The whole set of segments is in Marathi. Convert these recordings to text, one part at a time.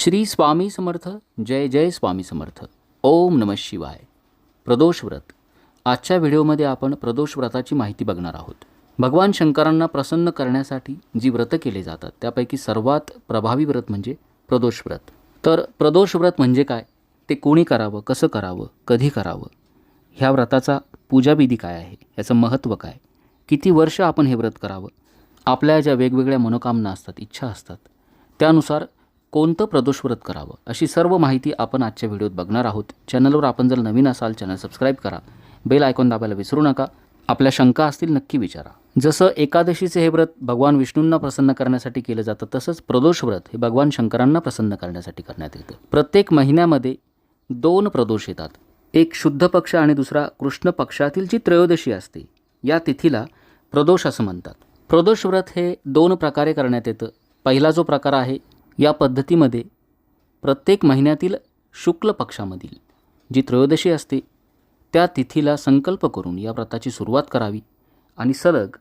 श्री स्वामी समर्थ जय जय स्वामी समर्थ. ओम नम शिवाय. प्रदोष व्रत. आजच्या व्हिडिओमध्ये आपण प्रदोष व्रताची माहिती बघणार आहोत. भगवान शंकरांना प्रसन्न करण्यासाठी जी व्रतं केली जातात त्यापैकी सर्वात प्रभावी व्रत म्हणजे प्रदोष व्रत. तर प्रदोष व्रत म्हणजे काय? ते कोणी करावं कसं करावं कधी करावं? ह्या व्रताचा पूजाविधी काय आहे? याचं महत्त्व काय? किती वर्ष आपण हे व्रत करावं? आपल्या ज्या वेगवेगळ्या मनोकामना असतात इच्छा असतात त्यानुसार कोणतं प्रदोष व्रत करावं? अशी सर्व माहिती आपण आजच्या व्हिडिओत बघणार आहोत. चॅनलवर आपण जर नवीन असाल चॅनल सबस्क्राईब करा. बेल आयकॉन दाबायला विसरू नका. आपल्या शंका असतील नक्की विचारा. जसं एकादशीचे हे व्रत भगवान विष्णूंना प्रसन्न करण्यासाठी केलं जातं तसंच प्रदोष व्रत हे भगवान शंकरांना प्रसन्न करण्यासाठी करण्यात येतं. प्रत्येक महिन्यामध्ये दोन प्रदोष येतात. एक शुद्ध पक्ष आणि दुसरा कृष्ण पक्षातील जी त्रयोदशी असते या तिथीला प्रदोष असं म्हणतात. प्रदोष व्रत हे दोन प्रकारे करण्यात येतं. पहिला जो प्रकार आहे या पद्धतीमध्ये प्रत्येक महिन्यातील शुक्ल पक्षामधील जी त्रयोदशी असते त्या तिथीला संकल्प करून या व्रताची सुरुवात करावी आणि सलग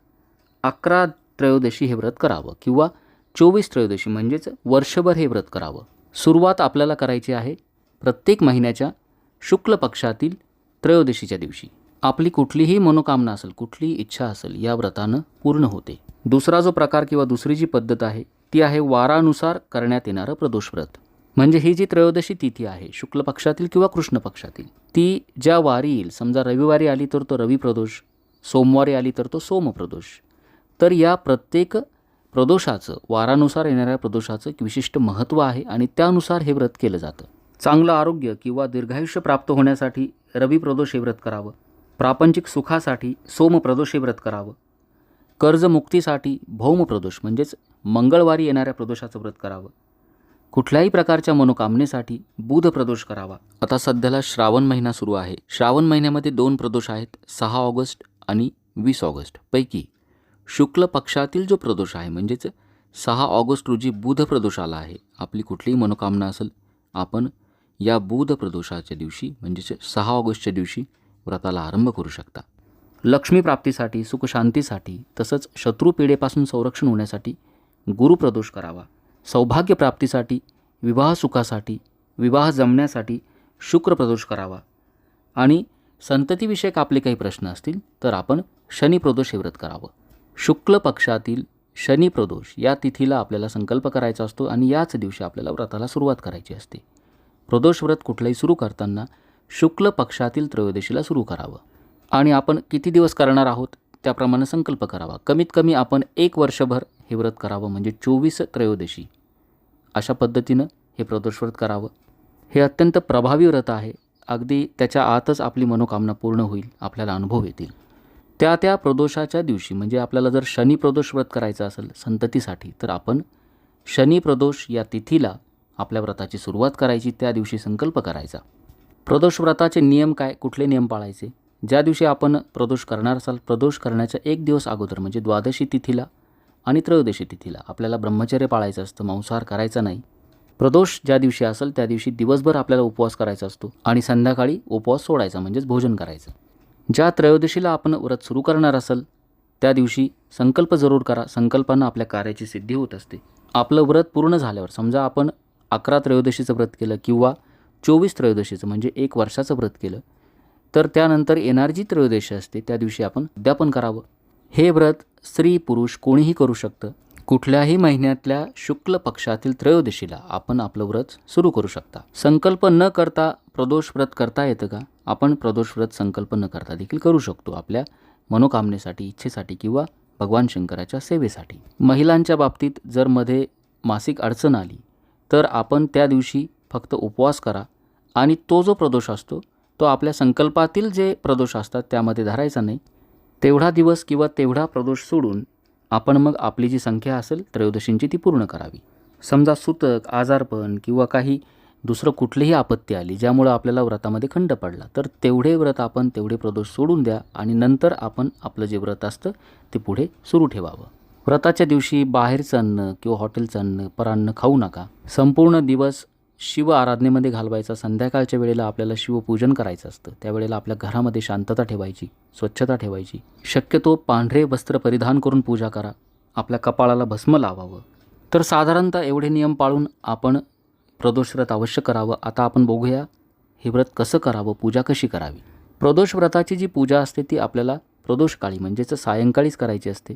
अकरा त्रयोदशी हे व्रत करावं किंवा चोवीस त्रयोदशी म्हणजेच वर्षभर हे व्रत करावं. सुरुवात आपल्याला करायची आहे प्रत्येक महिन्याच्या शुक्ल पक्षातील त्रयोदशीच्या दिवशी. आपली कुठलीही मनोकामना असेल कुठलीही इच्छा असेल या व्रतानं पूर्ण होते. दुसरा जो प्रकार किंवा दुसरी जी पद्धत आहे ती आहे वारानुसार करण्यात येणारं प्रदोष व्रत म्हणजे ही जी त्रयोदशी तिथी आहे शुक्ल पक्षातील किंवा कृष्ण पक्षातील ती ज्या वारी येईल समजा रविवारी आली तर तो रवी प्रदोष सोमवारी आली तर तो सोमप्रदोष तर या प्रत्येक प्रदोषाचं वारानुसार येणाऱ्या प्रदोषाचं विशिष्ट महत्त्व आहे आणि त्यानुसार हे व्रत केलं जातं. चांगलं आरोग्य किंवा दीर्घायुष्य प्राप्त होण्यासाठी रवी प्रदोष हे व्रत करावं. प्रापंचिक सुखासाठी सोमप्रदोष हे व्रत करावं. कर्जमुक्तीसाठी भौम प्रदोष म्हणजेच मंगळवारी येणाऱ्या प्रदोषाचं व्रत करावं. कुठल्याही प्रकारच्या मनोकामनेसाठी बुध प्रदोष करावा. आता सध्याला श्रावण महिना सुरू आहे. श्रावण महिन्यामध्ये दोन प्रदोष आहेत सहा ऑगस्ट आणि वीस ऑगस्ट. पैकी शुक्ल पक्षातील जो प्रदोष आहे म्हणजेच सहा ऑगस्ट रोजी बुध प्रदोष आला आहे. आपली कुठलीही मनोकामना असेल आपण या बुध प्रदोषाच्या दिवशी म्हणजेच सहा ऑगस्टच्या दिवशी व्रताला आरंभ करू शकता. लक्ष्मी प्राप्तीसाठी सुखशांतीसाठी तसंच शत्रुपीडेपासून संरक्षण होण्यासाठी गुरुप्रदोष करावा. सौभाग्य प्राप्तीसाठी विवाह सुखासाठी विवाह जमण्यासाठी शुक्र प्रदोष करावा. आणि संततीविषयक आपले काही प्रश्न असतील तर आपण शनिप्रदोष हे व्रत करावं. शुक्ल पक्षातील शनिप्रदोष या तिथीला आपल्याला संकल्प करायचा असतो आणि याच दिवशी आपल्याला व्रताला सुरुवात करायची असते. प्रदोष व्रत कुठलंही सुरू करताना शुक्ल पक्षातील त्रयोदशीला सुरू करावं. आणि आपण किती दिवस करणार आहोत त्याप्रमाणे संकल्प करावा. कमीत कमी आपण एक वर्षभर हे व्रत करावं म्हणजे चोवीस त्रयोदशी. अशा पद्धतीनं हे प्रदोष व्रत करावं. हे अत्यंत प्रभावी व्रत आहे. अगदी त्याच्या आतच आपली मनोकामना पूर्ण होईल आपल्याला अनुभव येतील. त्या त्या प्रदोषाच्या दिवशी म्हणजे आपल्याला जर शनी प्रदोष व्रत करायचं असेल संततीसाठी तर आपण शनी प्रदोष या तिथीला आपल्या व्रताची सुरुवात करायची त्या दिवशी संकल्प करायचा. प्रदोष व्रताचे नियम काय? कुठले नियम पाळायचे? ज्या दिवशी आपण प्रदोष करणार असाल प्रदोष करण्याच्या एक दिवस अगोदर म्हणजे द्वादशी तिथीला आणि त्रयोदशी तिथीला आपल्याला ब्रह्मचर्य पाळायचं असतं मांसाहार करायचा नाही. प्रदोष ज्या दिवशी असेल त्या दिवशी दिवसभर आपल्याला उपवास करायचा असतो आणि संध्याकाळी उपवास सोडायचा म्हणजेच भोजन करायचं. ज्या त्रयोदशीला आपण व्रत सुरू करणार असेल त्या दिवशी संकल्प जरूर करा संकल्पानं आपल्या कार्याची सिद्धी होत असते. आपलं व्रत पूर्ण झाल्यावर समजा आपण अकरा त्रयोदशीचं व्रत केलं किंवा चोवीस त्रयोदशीचं म्हणजे एक वर्षाचं व्रत केलं तर त्यानंतर येणारी त्रयोदशी असते. त्या दिवशी आपण उद्यापन करावं. हे व्रत स्त्री पुरुष कोणीही करू शकतं. कुठल्याही महिन्यातल्या शुक्ल पक्षातील त्रयोदशीला आपण आपलं व्रत सुरू करू शकता. संकल्प न करता प्रदोष व्रत करता येतं का? आपण प्रदोष व्रत संकल्प न करता देखील करू शकतो. आपल्या मनोकामनेसाठी इच्छेसाठी किंवा भगवान शंकराच्या सेवेसाठी. महिलांच्या बाबतीत जर मध्ये मासिक अडचण आली तर आपण त्या दिवशी फक्त उपवास करा आणि तो जो प्रदोष असतो तो आपल्या संकल्पातील जे प्रदोष असतात त्यामध्ये धरायचा नाही. तेवढा दिवस किंवा तेवढा प्रदोष सोडून आपण मग आपली जी संख्या असेल त्रयोदशींची ती पूर्ण करावी. समजा सुतक आजारपण किंवा काही दुसरं कुठलीही आपत्ती आली ज्यामुळं आपल्याला व्रतामध्ये खंड पडला तर तेवढे व्रत आपण तेवढे प्रदोष सोडून द्या आणि नंतर आपण आपलं जे व्रत असतं ते पुढे सुरू ठेवावं. व्रताच्या दिवशी बाहेरचं अन्न किंवा हॉटेलचं अन्न परान्न खाऊ नका. संपूर्ण दिवस शिव आराधनेमध्ये घालवायचा संध्याकाळच्या वेळेला आपल्याला शिवपूजन करायचं असतं. त्यावेळेला आपल्या घरामध्ये शांतता ठेवायची स्वच्छता ठेवायची. शक्यतो पांढरे वस्त्र परिधान करून पूजा करा. आपल्या कपाळाला भस्म लावावं. तर साधारणतः एवढे नियम पाळून आपण प्रदोष व्रत अवश्य करावं. आता आपण बघूया हे व्रत कसं करावं पूजा कशी करावी. प्रदोष व्रताची जी पूजा असते ती आपल्याला प्रदोषकाळी म्हणजेच सायंकाळीच करायची असते.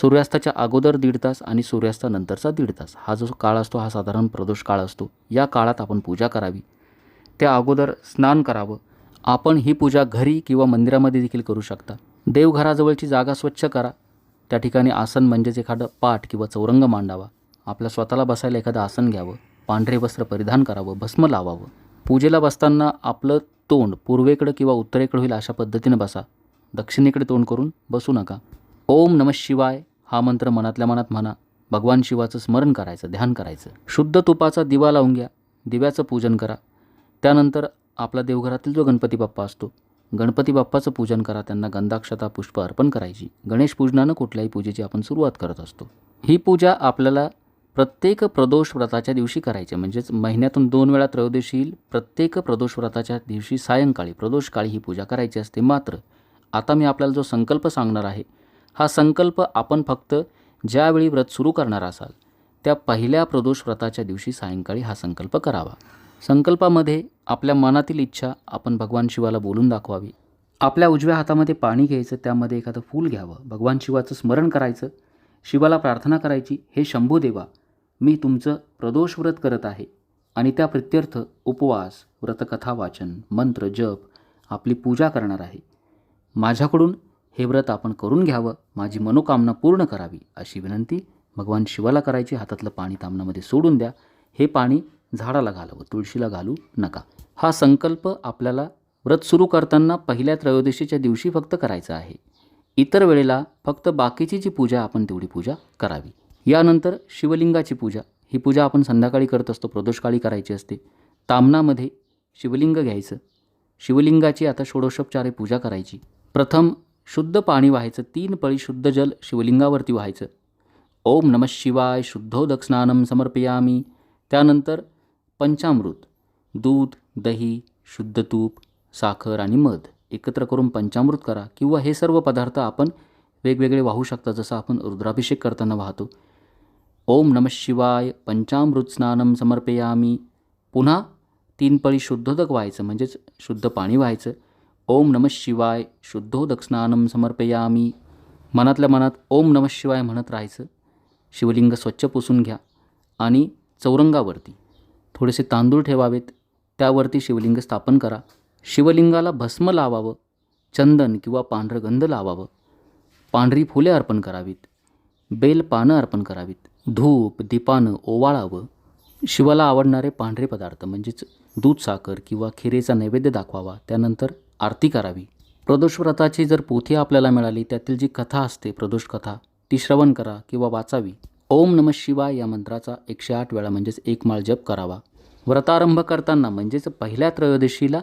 सूर्यास्ताच्या अगोदर दीड तास आणि सूर्यास्तानंतरचा दीड तास. हा जो काळ असतो हा साधारण प्रदोष काळ असतो. या काळात आपण पूजा करावी. त्या अगोदर स्नान करावं. आपण ही पूजा घरी किंवा मंदिरामध्ये देखील करू शकता. देवघराजवळची जागा स्वच्छ करा. त्या ठिकाणी आसन म्हणजेच एखादं पाठ किंवा चौरंग मांडावा. आपल्या स्वतःला बसायला एखादं आसन घ्यावं. पांढरे वस्त्र परिधान करावं. भस्म लावावं. पूजेला बसताना आपलं तोंड पूर्वेकडं किंवा उत्तरेकडं होईल अशा पद्धतीनं बसा. दक्षिणेकडे तोंड करून बसू नका. ओम नम शिवाय हा मंत्र मनातल्या मनात म्हणा. भगवान शिवाचं स्मरण करायचं ध्यान करायचं. शुद्ध तुपाचा दिवा लावून घ्या. दिव्याचं पूजन करा. त्यानंतर आपला देवघरातील जो गणपती बाप्पा असतो गणपती बाप्पाचं पूजन करा. त्यांना गंधाक्षता पुष्प अर्पण करायची. गणेश पूजनानं कुठल्याही पूजेची आपण सुरुवात करत असतो. ही पूजा आपल्याला प्रत्येक प्रदोष व्रताच्या दिवशी करायची. म्हणजेच महिन्यातून दोन वेळा त्रयोदशी येईल. प्रत्येक प्रदोष व्रताच्या दिवशी सायंकाळी प्रदोषकाळी ही पूजा करायची असते मात्र आता मी आपल्याला जो संकल्प सांगणार आहे हा संकल्प आपण फक्त ज्यावेळी व्रत सुरू करणार असाल त्या पहिल्या प्रदोष व्रताच्या दिवशी सायंकाळी हा संकल्प करावा. संकल्पामध्ये आपल्या मनातील इच्छा आपण भगवान शिवाला बोलून दाखवावी. आपल्या उजव्या हातामध्ये पाणी घ्यायचं त्यामध्ये एखादं फूल घ्यावं भगवान शिवाचं स्मरण करायचं शिवाला प्रार्थना करायची हे शंभू देवा मी तुमचं प्रदोष व्रत करत आहे. आणि त्या प्रत्यर्थ उपवास व्रतकथा वाचन मंत्र जप आपली पूजा करणार आहे. माझ्याकडून हे व्रत आपण करून घ्यावं माझी मनोकामना पूर्ण करावी अशी विनंती भगवान शिवाला करायची. हातातलं पाणी तामणामध्ये सोडून द्या. हे पाणी झाडाला घालावं तुळशीला घालू नका. हा संकल्प आपल्याला व्रत सुरू करताना पहिल्या त्रयोदशीच्या दिवशी फक्त करायचा आहे. इतर वेळेला फक्त बाकीची जी पूजा आपण तेवढी पूजा करावी. यानंतर शिवलिंगाची पूजा. ही पूजा आपण संध्याकाळी करत असतो प्रदोषकाळी करायची असते. तामणामध्ये शिवलिंग घ्यायचं. शिवलिंगाची आता षोडशोपचारे पूजा करायची. प्रथम शुद्ध पाणी व्हायचं तीन पळी शुद्ध जल शिवलिंगावरती व्हायचं. ओम नमः शिवाय शुद्धोदक स्नानम समर्पयामी. त्यानंतर पंचामृत दूध दही शुद्ध तूप साखर आणि मध एकत्र करून पंचामृत करा किंवा हे सर्व पदार्थ आपण वेगवेगळे वाहू शकता जसं आपण रुद्राभिषेक करताना वाहतो. ओम नमः शिवाय पंचामृत स्नानम समर्पयामी. पुन्हा तीन पळी शुद्धोदक व्हायचं म्हणजेच शुद्ध पाणी व्हायचं. ओम नमः शिवाय शुद्धोदक स्नानम समर्पयामी. मनातल्या मनात ओम नमः शिवाय म्हणत राहायचं. शिवलिंग स्वच्छ पुसून घ्या आणि चौरंगावरती थोडेसे तांदूळ ठेवावेत. त्यावरती शिवलिंग स्थापन करा. शिवलिंगाला भस्म लावावं. चंदन किंवा पांढरं गंध लावावं. पांढरी फुले अर्पण करावीत. बेल पानं अर्पण करावीत. धूप दीपानं ओवाळावं. शिवाला आवडणारे पांढरे पदार्थ म्हणजेच दूध साखर किंवा खिरेचा नैवेद्य दाखवावा. त्यानंतर आरती करावी. प्रदोष व्रताची जर पोथी आपल्याला मिळाली त्यातील जी कथा असते प्रदोष कथा ती श्रवण करा किंवा वाचावी. ओम नम शिवाय या मंत्राचा एकशे आठ वेळा म्हणजेच एक माळ जप करावा. व्रतारंभ करताना म्हणजेच पहिल्या त्रयोदशीला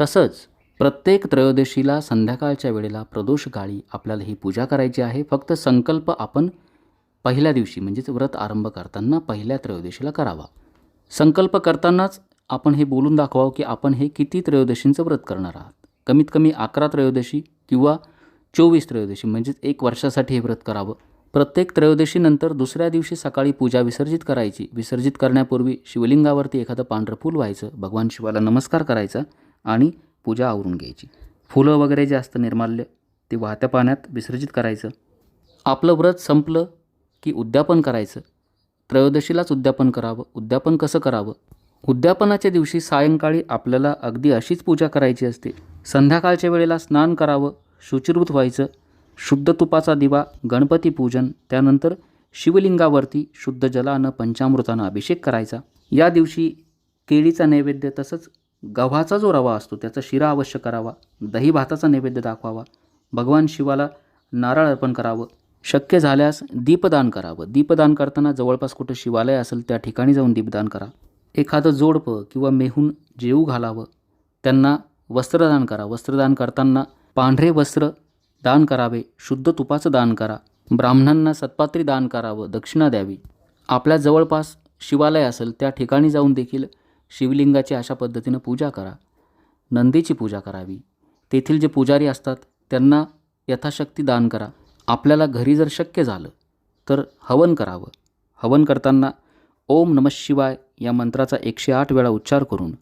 तसंच प्रत्येक त्रयोदशीला संध्याकाळच्या वेळेला प्रदोष गाळी आपल्याला ही पूजा करायची आहे. फक्त संकल्प आपण पहिल्या दिवशी म्हणजेच व्रत आरंभ करताना पहिल्या त्रयोदशीला करावा. संकल्प करतानाच आपण हे बोलून दाखवावं की आपण हे किती त्रयोदशींचं व्रत करणार आहात. कमीत कमी अकरा त्रयोदशी किंवा चोवीस त्रयोदशी म्हणजेच एक वर्षासाठी हे व्रत करावं. प्रत्येक त्रयोदशीनंतर दुसऱ्या दिवशी सकाळी पूजा विसर्जित करायची. विसर्जित करण्यापूर्वी शिवलिंगावरती एखादं पांढरं फूल व्हायचं भगवान शिवाला नमस्कार करायचा आणि पूजा आवरून घ्यायची. फुलं वगैरे जे असतं निर्माल्य ते वाहत्या पाण्यात विसर्जित करायचं. आपलं व्रत संपलं की उद्यापन करायचं. त्रयोदशीलाच उद्यापन करावं. उद्यापन कसं करावं? उद्यापनाच्या दिवशी सायंकाळी आपल्याला अगदी अशीच पूजा करायची असते. संध्याकाळच्या वेळेला स्नान करावं शुचिर्भूत व्हायचं शुद्ध तुपाचा दिवा गणपती पूजन त्यानंतर शिवलिंगावरती शुद्ध जलानं पंचामृतानं अभिषेक करायचा. या दिवशी केळीचा नैवेद्य तसंच गव्हाचा जो रवा असतो त्याचा शिरा अवश्य करावा दही भाताचा नैवेद्य दाखवावा भगवान शिवाला नारळ अर्पण करावं शक्य झाल्यास दीपदान करावं. दीपदान करताना जवळपास कुठं शिवालय असेल त्या ठिकाणी जाऊन दीपदान करा. एखादं जोडपं किंवा मेहून जेऊ घालावं. त्यांना वस्त्रदान करा. वस्त्रदान करताना पांढरे वस्त्र दान करावे. शुद्ध तुपाचं दान करा. ब्राह्मणांना सत्पात्री दान करावं. दक्षिणा द्यावी. आपल्या जवळपास शिवालय असेल त्या ठिकाणी जाऊन देखील शिवलिंगाची अशा पद्धतीनं पूजा करा. नंदीची पूजा करावी. तेथील जे पुजारी असतात त्यांना यथाशक्ती दान करा. आपल्याला घरी जर शक्य झालं तर हवन करावं. हवन करताना ओम नमः शिवाय या मंत्राचा एकशे आठ वेळा उच्चार करून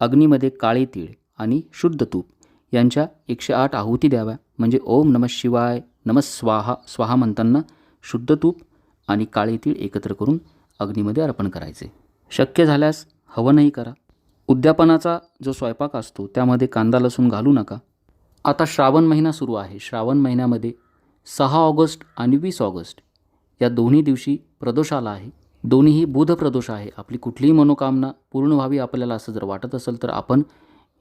अग्नीमध्ये काळे तीळ आणि शुद्ध तूप. यांच्या एकशे आठ आहुती द्याव्या. म्हणजे ओम नमः शिवाय नमः स्वाहा स्वाहा म्हणताना शुद्ध तूप आणि काळे तीळ एकत्र करून अग्नीमध्ये अर्पण करायचे. शक्य झाल्यास हवनही करा. उद्यापनाचा जो स्वयंपाक असतो त्यामध्ये कांदा लसूण घालू नका. आता श्रावण महिना सुरू आहे. श्रावण महिन्यामध्ये सहा ऑगस्ट आणि वीस ऑगस्ट या दोन्ही दिवशी प्रदोष आला आहे. दोन्हीही बुध प्रदोष आहे. आपली कुठलीही मनोकामना पूर्ण व्हावी आपल्याला असं जर वाटत असेल तर आपण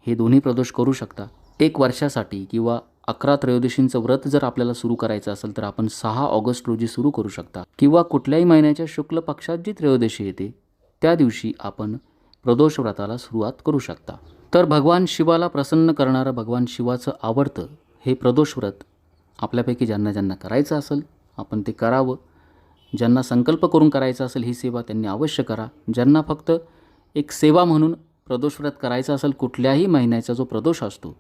हे दोन्ही प्रदोष करू शकता. एक वर्षासाठी किंवा अकरा त्रयोदशींचं व्रत जर आपल्याला सुरू करायचं असेल तर आपण सहा ऑगस्ट रोजी सुरू करू शकता. किंवा कुठल्याही महिन्याच्या शुक्ल पक्षात जी त्रयोदशी येते त्या दिवशी आपण प्रदोष व्रताला सुरुवात करू शकता. तर भगवान शिवाला प्रसन्न करणारं भगवान शिवाचं आवडतं हे प्रदोष व्रत आपल्यापैकी ज्यांना ज्यांना करायचं असेल आपण ते करावं. ज्यांना संकल्प करून करायचं असेल ही सेवा त्यांनी अवश्य करा. ज्यांना फक्त एक सेवा म्हणून प्रदोष व्रत करायचं असेल कुठल्याही महिन्याचा जो प्रदोष असतो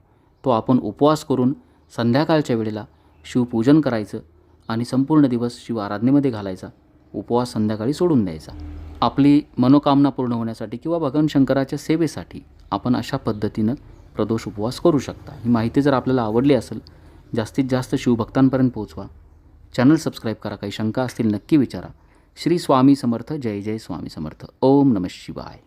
तो आपण उपवास करून संध्याकाळच्या वेळेला शिवपूजन करायचं आणि संपूर्ण दिवस शिव आराधनेमध्ये घालायचा उपवास संध्याकाळी सोडून द्यायचा. आपली मनोकामना पूर्ण होण्यासाठी किंवा भगवान शंकराच्या सेवेसाठी आपण अशा पद्धतीनं प्रदोष उपवास करू शकता. ही माहिती जर आपल्याला आवडली असेल जास्तीत जास्त शिवभक्तांपर्यंत पोहोचवा. चॅनल सबस्क्राईब करा काही शंका असतील नक्की विचारा. श्री स्वामी समर्थ जय जय स्वामी समर्थ. ओम नमः शिवाय.